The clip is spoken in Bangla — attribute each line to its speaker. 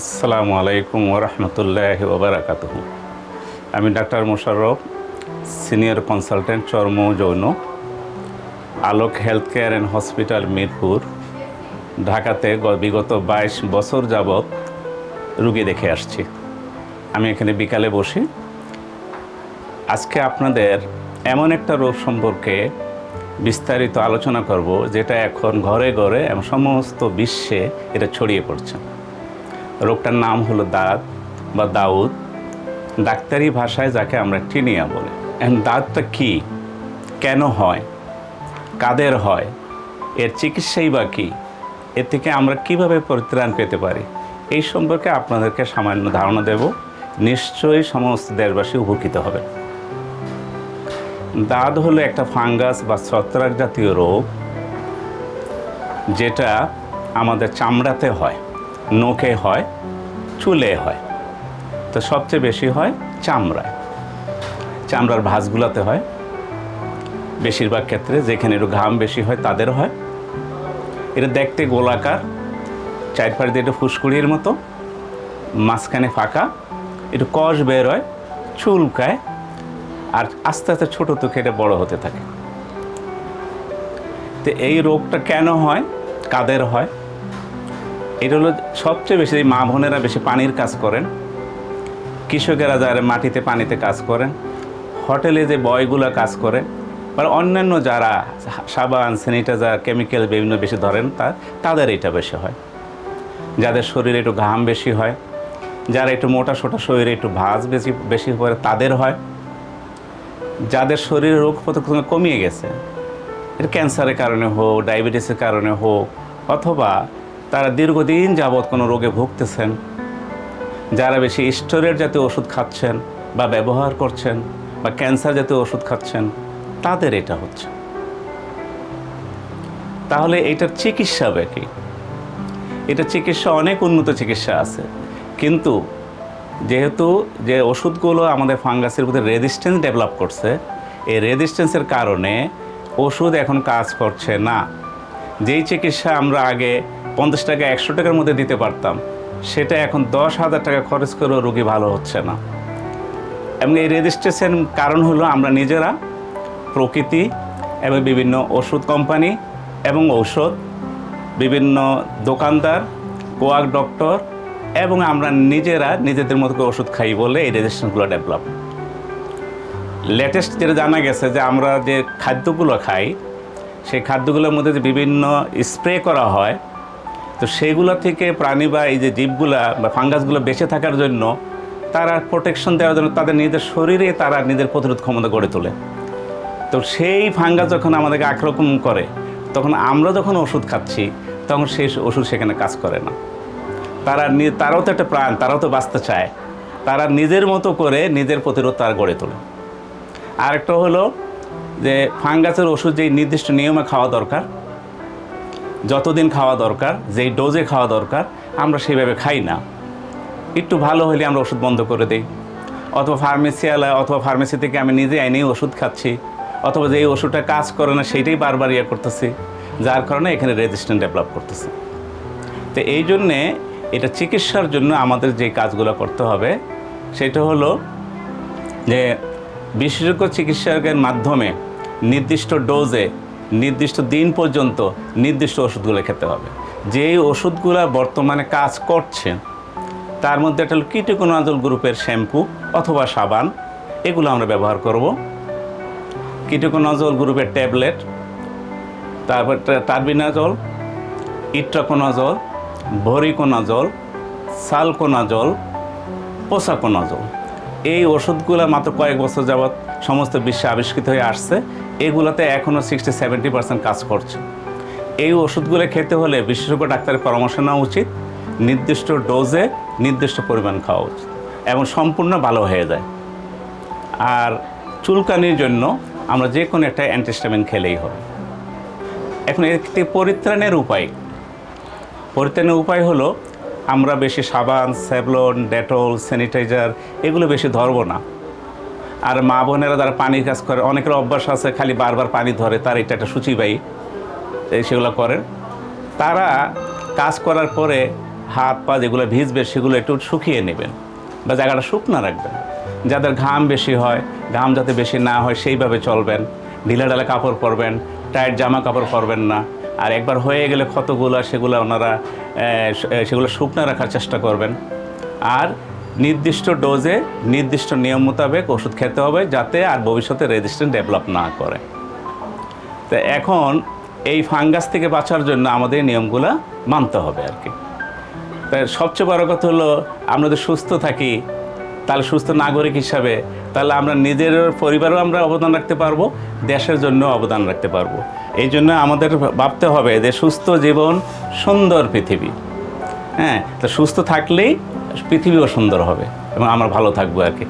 Speaker 1: আসসালামু আলাইকুম ওরহমতুল্লাহ ওবরাকাত আমি ডাক্তার মোশাররফ, সিনিয়র কনসালটেন্ট চর্ম যৌন, Alok health care and hospital Mirpur, ঢাকাতে বিগত বাইশ বছর যাবৎ রুগী দেখে আসছি। আমি এখানে বিকালে বসি। আজকে আপনাদের এমন একটা রোগ সম্পর্কে বিস্তারিত আলোচনা করব, যেটা এখন ঘরে ঘরে এবং সমস্ত বিশ্বে এটা ছড়িয়ে পড়ছে। রোগটার নাম হলো দাঁত বা দাউদ। ডাক্তারি ভাষায় যাকে আমরা টিনিয়া বলি। দাঁতটা কি? কেন হয়? কাদের হয়? এর চিকিৎসাই বা কী? এর থেকে আমরা কীভাবে পরিত্রাণ পেতে পারি? এই সম্পর্কে আপনাদেরকে সামান্য ধারণা দেব। নিশ্চয়ই সমস্ত দেশবাসী উপকৃত হবে দাঁত হলো একটা ফাঙ্গাস বা ছত্রাক জাতীয় রোগ, যেটা আমাদের চামড়াতে হয়। নখে হয়, চুলে হয়। তো সবচেয়ে বেশি হয় চামড়ায়। চামড়ার ভাঁজগুলোতে হয়। বেশিরভাগ ক্ষেত্রে যেখানে একটু ঘাম বেশি হয় তাদের হয়। এটা দেখতে গোলাকার, চারপাশ দিয়ে একটু ফুসকুড়ির মতো, মাঝখানে ফাঁকা, একটু কষ বের হয়, চুলকায়, আর আস্তে আস্তে ছোটো তো এটা বড় হতে থাকে। তো এই রোগটা কেন হয়? কাদের হয়? এটা হলো সবচেয়ে বেশি মা বোনেরা বেশি পানির কাজ করেন। কৃষকেরা যারা মাটিতে পানিতে কাজ করেন, হোটেলে যে বয়গুলো কাজ করে বা অন্যান্য যারা সাবান, স্যানিটাইজার, কেমিক্যাল বিভিন্ন বেশি ধরেন তা তাদের এটা বেশি হয়। যাদের শরীরে একটু ঘাম বেশি হয়, যারা একটু মোটা সোটা শরীরে একটু ভাজ বেশি বেশি পড়ে, তাদের হয়। যাদের শরীরে রোগ প্রতিরোধ কমিয়ে গেছে, এটা ক্যান্সারের কারণে হোক, ডায়াবেটিসের কারণে হোক, অথবা তারা দীর্ঘদিন যাবৎ কোনো রোগে ভুগতেছেন। যারা বেশি স্টোরের জাতীয় ওষুধ খাচ্ছেন বা ব্যবহার করছেন বা ক্যান্সার জাতীয় ওষুধ খাচ্ছেন, তাদের এটা হচ্ছে। তাহলে এটার চিকিৎসা হবে কি এটা চিকিৎসা অনেক উন্নত চিকিৎসা আছে। কিন্তু যেহেতু যে ওষুধগুলো আমাদের ফাঙ্গাসের প্রতি রেজিস্ট্যান্স ডেভেলপ করছে, এই রেজিস্ট্যান্সের কারণে ওষুধ এখন কাজ করছে না। যেই চিকিৎসা আমরা আগে পঞ্চাশ টাকা, একশো টাকার মধ্যে দিতে পারতাম। সেটা এখন দশ হাজার টাকা খরচ করেও রোগী ভালো হচ্ছে না। এবং এই রেজিস্ট্রেশন কারণ হলো আমরা নিজেরা প্রকৃতি এবং বিভিন্ন ওষুধ কোম্পানি এবং ঔষধ, বিভিন্ন দোকানদার, কোয়াক ডক্টর এবং আমরা নিজেরা নিজেদের মতো করে ওষুধ খাই বলে এই রেজিস্ট্রেশনগুলো ডেভেলপ লেটেস্ট যেটা জানা গেছে যে আমরা যে খাদ্যগুলো খাই, সেই খাদ্যগুলোর মধ্যে যে বিভিন্ন স্প্রে করা হয় তো সেগুলো থেকে প্রাণী বা এই যে জীবগুলা বা ফাঙ্গাসগুলো বেঁচে থাকার জন্য তারা প্রোটেকশন দেওয়ার জন্য তাদের নিজেদের শরীরে তারা নিজের প্রতিরোধ ক্ষমতা গড়ে তোলে। তো সেই ফাঙ্গাস যখন আমাদেরকে আক্রমণ করে, তখন আমরা যখন ওষুধ খাচ্ছি, তখন সেই ওষুধ সেখানে কাজ করে না। তারা তারাও তো একটা প্রাণ, তারাও তো বাঁচতে চায়। তারা নিজের মতো করে নিজের প্রতিরোধ তারা গড়ে তোলে। আরেকটা হলো যে ফাঙ্গাসের ওষুধ যেই নির্দিষ্ট নিয়মে খাওয়া দরকার যতদিন খাওয়া দরকার, যেই ডোজে খাওয়া দরকার, আমরা সেইভাবে খাই না। একটু ভালো হলে আমরা ওষুধ বন্ধ করে দিই। অথবা ফার্মেসিওয়ালা অথবা ফার্মেসি থেকে আমি নিজে আইনেই ওষুধ খাচ্ছি। অথবা যেই ওষুধটা কাজ করে না, সেইটাই বারবার ইয়ে করতেছি। যার কারণে এখানে রেজিস্ট্যান্ট ডেভেলপ করতেছে। তো এই জন্যে এটা চিকিৎসার জন্য আমাদের যে কাজগুলো করতে হবে, সেটা হলো যে বিশেষজ্ঞ চিকিৎসকের মাধ্যমে নির্দিষ্ট ডোজে নির্দিষ্ট দিন পর্যন্ত নির্দিষ্ট ওষুধগুলো খেতে হবে। যেই ওষুধগুলো বর্তমানে কাজ করছে, তার মধ্যে একটা হলো কিটোকোনাজল গ্রুপের শ্যাম্পু অথবা সাবান, এগুলো আমরা ব্যবহার করব। কিটোকোনাজল গ্রুপের ট্যাবলেট, তারপর টার্বিনাজল, ইট্রাকোনাজল, ভরিকোনাজল, সালকোনাজল, পোসাকোনাজল। এই ওষুধগুলো মাত্র কয়েক বছর যাবৎ সমস্ত বিশ্বে আবিষ্কৃত হয়ে আসছে। এগুলোতে এখনও সিক্সটি সেভেন্টি পার্সেন্ট কাজ করছে। এই ওষুধগুলো খেতে হলে বিশেষজ্ঞ ডাক্তারের পরামর্শ নেওয়া উচিত। নির্দিষ্ট ডোজে নির্দিষ্ট পরিমাণ খাওয়া উচিত এবং সম্পূর্ণ ভালো হয়ে যায়। আর চুলকানির জন্য আমরা যে কোনো একটা অ্যান্টিস্টামিন খেলেই হবে। এখন একটি পরিত্রাণের উপায়। পরিত্রাণের উপায় হলো আমরা বেশি সাবান স্যাভলন ডেটল, স্যানিটাইজার এগুলো বেশি ধরবো না। আর মা বোনেরা যারা পানির কাজ করে, অনেকের অভ্যাস আছে খালি বারবার পানি ধরে, তার এটা একটা সূচিবাহী সেগুলো করেন। তারা কাজ করার পরে হাত পা যেগুলো ভিজবে, সেগুলো একটু শুকিয়ে নেবেন বা জায়গাটা শুকনো রাখবেন। যাদের ঘাম বেশি হয়, ঘাম যাতে বেশি না হয়, সেইভাবে চলবেন। ঢিলা ঢালা কাপড় পরবেন, টাইট জামা কাপড় পরবেন না। আর একবার হয়ে গেলে ক্ষতগুলো সেগুলো ওনারা সেগুলো শুকনো রাখার চেষ্টা করবেন। আর নির্দিষ্ট ডোজে নির্দিষ্ট নিয়ম মোতাবেক ওষুধ খেতে হবে যাতে আর ভবিষ্যতে রেজিস্ট্যান্ট ডেভেলপ না করে। তো এখন এই ফাঙ্গাস থেকে বাঁচার জন্য আমাদের নিয়মগুলো মানতে হবে আর কি। তাই সবচেয়ে বড় কথা হলো, আমরা যদি সুস্থ থাকি তাহলে সুস্থ নাগরিক হিসাবে তাহলে আমরা নিজের পরিবারও আমরা অবদান রাখতে পারব, দেশের জন্য অবদান রাখতে পারব। এই জন্য আমাদের ভাবতে হবে যে সুস্থ জীবন সুন্দর পৃথিবী। হ্যাঁ তো সুস্থ থাকলেই পৃথিবীও সুন্দর হবে এবং আমরা ভালো থাকব আর কি।